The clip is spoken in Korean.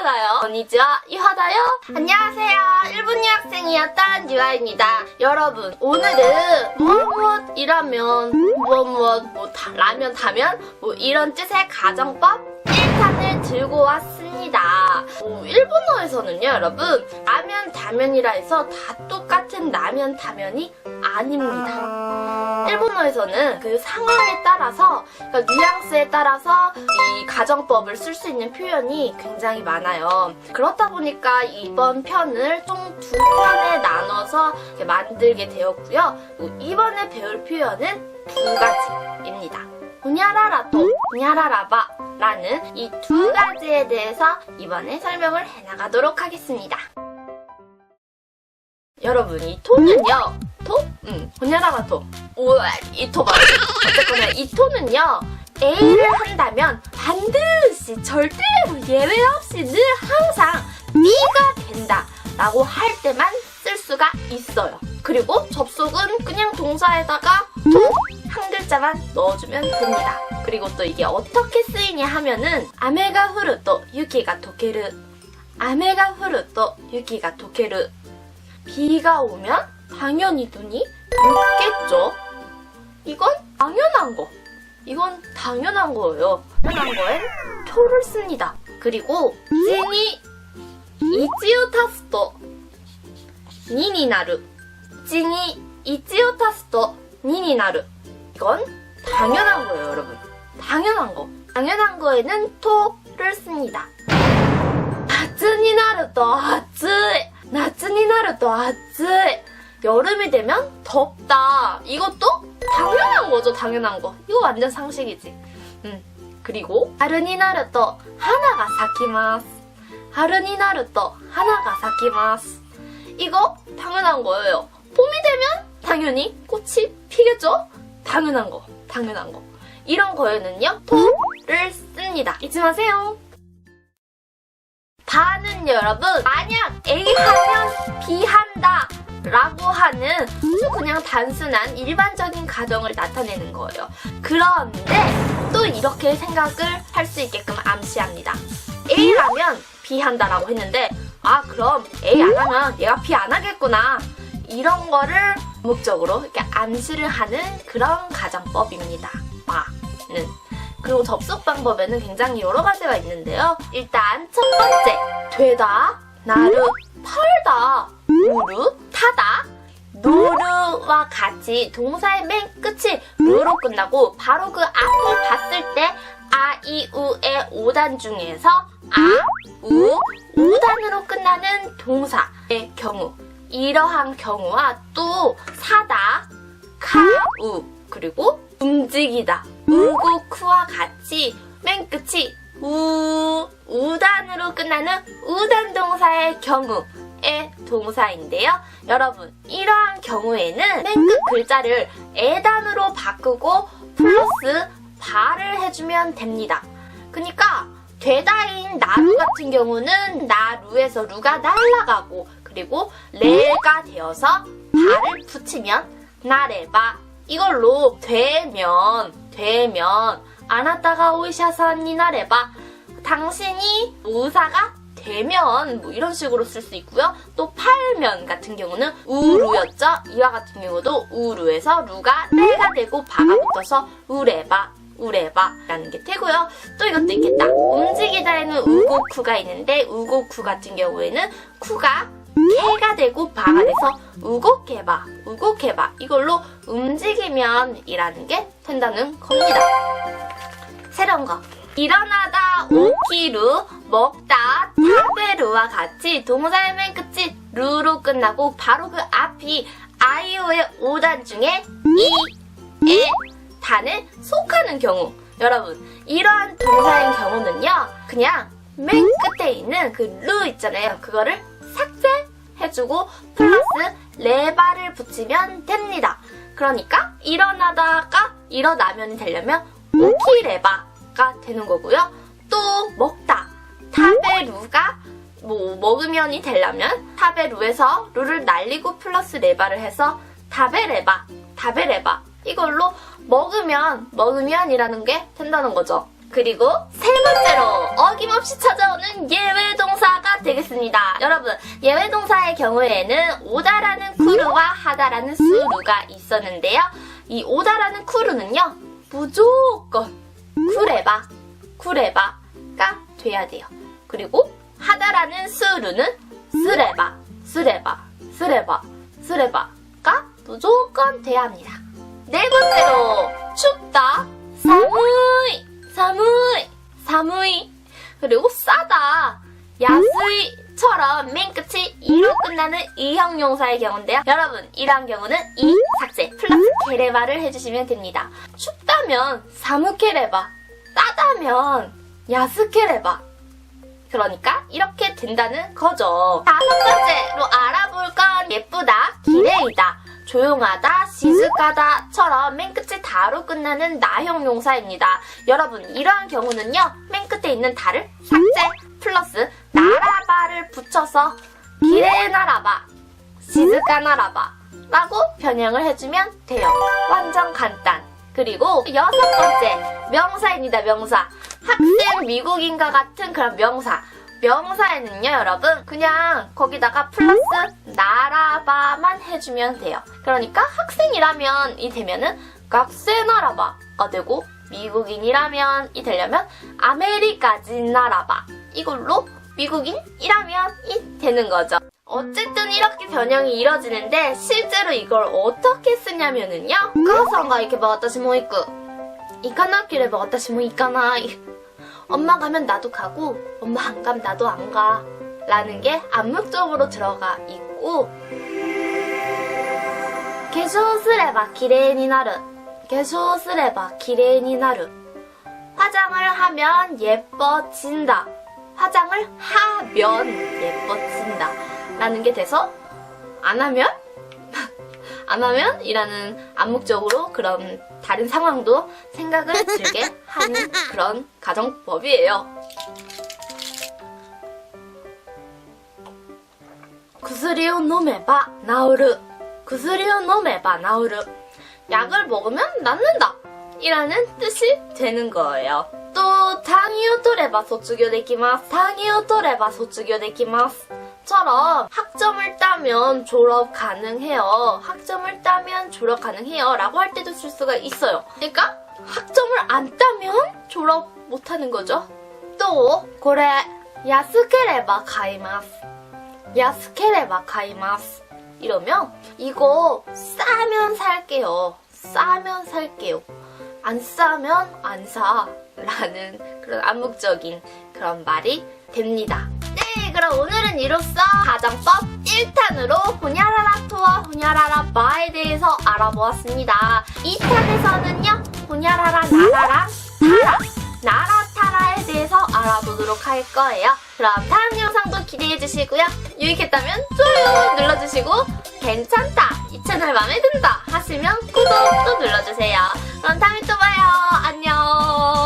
유하다요. 건니치와 유하다요. 안녕하세요. 일본 유학생이었던 유아입니다. 여러분, 오늘은 무엇 무엇 이라면 무엇 무엇 뭐 다- 라면 타면 뭐 이런 뜻의 가정법 1탄을 들고 왔 습니다. 뭐 일본어에서는요, 여러분, 라면 다면이라 해서 다 똑같은 라면 다면이 아닙니다. 일본어에서는 그 상황에 따라서, 그러니까 뉘앙스에 따라서 이 가정법을 쓸 수 있는 표현이 굉장히 많아요. 그렇다 보니까 이번 편을 총 두 편에 나눠서 만들게 되었고요. 뭐 이번에 배울 표현은 두 가지입니다. 우냐라라또, 우냐라라바 라는 이 두 가지에 대해서 이번에 설명을 해나가도록 하겠습니다. 여러분, 이 토는요, 토? 응, 우냐라라 토. 오, 이토 말고. 어쨌거나 이 토는요, A를 한다면 반드시 절대로 예외 없이 늘 항상 B가 된다 라고 할 때만 쓸 수가 있어요. 그리고 접속은 그냥 동사에다가 토 한 글자만 넣어주면 됩니다. 그리고 또 이게 어떻게 쓰이냐 하면은 아메가 후르 또 유키가 도케르 아메가 후르 또 유키가 도케르 비가 오면 당연히 눈이 녹겠죠. 이건 당연한 거. 이건 당연한 거예요. 당연한 거엔 토를 씁니다. 그리고 찐이 이치오 타스토 니니 나루 찐이 이치오 타스토 니니 나루 이건 당연한 거예요, 여러분. 당연한 거. 당연한 거에는 토를 씁니다. 夏になると暑い夏になると暑い 여름이 되면 덥다 이것도 당연한 거죠 당연한 거 이거 완전 상식이지 음 그리고 春になると花が咲きます春になると花が咲きます 이거 당연한 거예요 봄이 되면 당연히 꽃이 피겠죠 당연한 거 당연한 거 이런 거에는요 토를 씁니다 잊지 마세요 다는 여러분 만약 A 하면 B 한다 라고 하는 그냥 단순한 일반적인 가정을 나타내는 거예요. 그런데 또 이렇게 생각을 할 수 있게끔 암시합니다. A라면 B 한다라고 했는데 아 그럼 A 안 하면 얘가 B 안 하겠구나 이런 거를 목적으로 이렇게 암시를 하는 그런 가정법입니다. 마는 그리고 접속 방법에는 굉장히 여러 가지가 있는데요. 일단 첫 번째, 되다, 나르, 털다, 우르, 타다, 노르와 같이 동사의 맨 끝이 루로 끝나고 바로 그 앞을 봤을 때 아, 이, 우의 5단 중에서 아, 우, 5단으로 끝나는 동사의 경우 이러한 경우와 또 사다, 카우 그리고 움직이다 우고 쿠와 같이 맨 끝이 우 우단으로 끝나는 우단 동사의 경우의 동사인데요. 여러분 이러한 경우에는 맨 끝 글자를 에단으로 바꾸고 플러스 발을 해주면 됩니다. 그러니까 되다인 나루 같은 경우는 나루에서 루가 날아가고 그리고 레가 되어서 발을 붙이면 나레바 이걸로 되면 되면 아나타가 오이샤산이 나레바 당신이 의사가 되면 뭐 이런 식으로 쓸 수 있고요. 또 팔면 같은 경우는 우루였죠. 이와 같은 경우도 우루에서 루가 레가 되고 바가 붙어서 우레바 우레바라는 게 되고요. 또 이것도 있겠다. 움직이다에는 우고쿠가 있는데 우고쿠 같은 경우에는 쿠가 개가 되고 바가 돼서 우고개바 우고개바 이걸로 움직이면 이라는 게 된다는 겁니다. 새로운 거. 일어나다, 오키루, 먹다, 타베루와 같이 동사의 맨 끝이 루로 끝나고 바로 그 앞이 아이오의 5단 중에 이, 에, 단에 속하는 경우. 여러분, 이러한 동사인 경우는요, 그냥 맨 끝에 있는 그 루 있잖아요. 그거를 해주고 플러스 레바를 붙이면 됩니다. 그러니까 일어나다가 일어나면 되려면 오키레바가 되는 거고요. 또 먹다 타베루가 뭐 먹으면이 되려면 타베루에서 루를 날리고 플러스 레바를 해서 타베레바 타베레바 이걸로 먹으면 먹으면이라는 게 된다는 거죠. 그리고 세 번째로 어김없이 찾아오는 예외 동사가 되겠습니다. 여러분, 예외 동사의 경우에는 오다라는 쿠르와 하다라는 수루가 있었는데요. 이 오다라는 쿠르는요, 무조건 쿠레바, 쿠레바가 돼야 돼요. 그리고 하다라는 수루는 스레바, 스레바, 스레바, 스레바가 무조건 돼야 합니다. 네 번째로 춥다, 사무이, 사무이, 사무이. 그리고 싸다, 야스이처럼 맨 끝이 이로 끝나는 이형 용사의 경우인데요. 여러분, 이러한 경우는 이 삭제 플러스 케레바를 해주시면 됩니다. 춥다면 사무케레바, 싸다면 야스케레바. 그러니까 이렇게 된다는 거죠. 다섯 번째로 알아볼 건 예쁘다, 기레이다, 조용하다, 시즈까다처럼 맨 끝에 다로 끝나는 나형 용사입니다. 여러분 이러한 경우는요 맨 끝에 있는 다를 삭제 플러스 나라바를 붙여서 기레나라바, 시즈까나라바 라고 변형을 해주면 돼요. 완전 간단. 그리고 여섯 번째 명사입니다. 명사. 학생 미국인과 같은 그런 명사. 명사에는요, 여러분, 그냥 거기다가 플러스 나라바만 해주면 돼요. 그러니까 학생이라면 이 되면은 각세나라바가 되고 미국인이라면 이 되려면 아메리카진 나라바 이걸로 미국인이라면 이 되는 거죠. 어쨌든 이렇게 변형이 이뤄지는데 실제로 이걸 어떻게 쓰냐면은요. お母さんが行けば私も行く.行かなければ私も行かない. 엄마 가면 나도 가고 엄마 안 가면 나도 안 가. 라는 게 암묵적으로 들어가 있고 化粧すれば綺麗になる.化粧すれば綺麗になる. 화장을 하면 예뻐진다. 화장을 하면 예뻐진다. 라는 게 돼서 안 하면 안 하면 이라는 암묵적으로 그런 다른 상황도 생각을 들게 하는 그런 가정법이에요. 구슬이오 노메바 나오르 구슬이오 노메바 나오르 약을 먹으면 낫는다 이라는 뜻이 되는 거예요. 되기마스 처럼 학점을 따면 졸업 가능해요. 학점을 따면 졸업 가능해요. 라고 할 때도 쓸 수가 있어요. 그러니까 학점을 안 따면 졸업 못하는 거죠. 또, これ, 야스케레바 가이마스. 야스케레바 가이마스. 이러면 이거 싸면 살게요. 싸면 살게요. 안 싸면 안 사. 라는 그런 암묵적인 그런 말이 됩니다. 네, 그럼 오늘은 이로써 가정법 1탄으로 호냐라라 토와 호냐라라 바에 대해서 알아보았습니다. 2탄에서는요, 호냐라라 나라랑 타라, 나라 타라에 대해서 알아보도록 할 거예요. 그럼 다음 영상도 기대해 주시고요. 유익했다면 좋아요 눌러주시고 괜찮다, 이 채널 마음에 든다 하시면 구독도 눌러주세요. 그럼 다음에 또 봐요.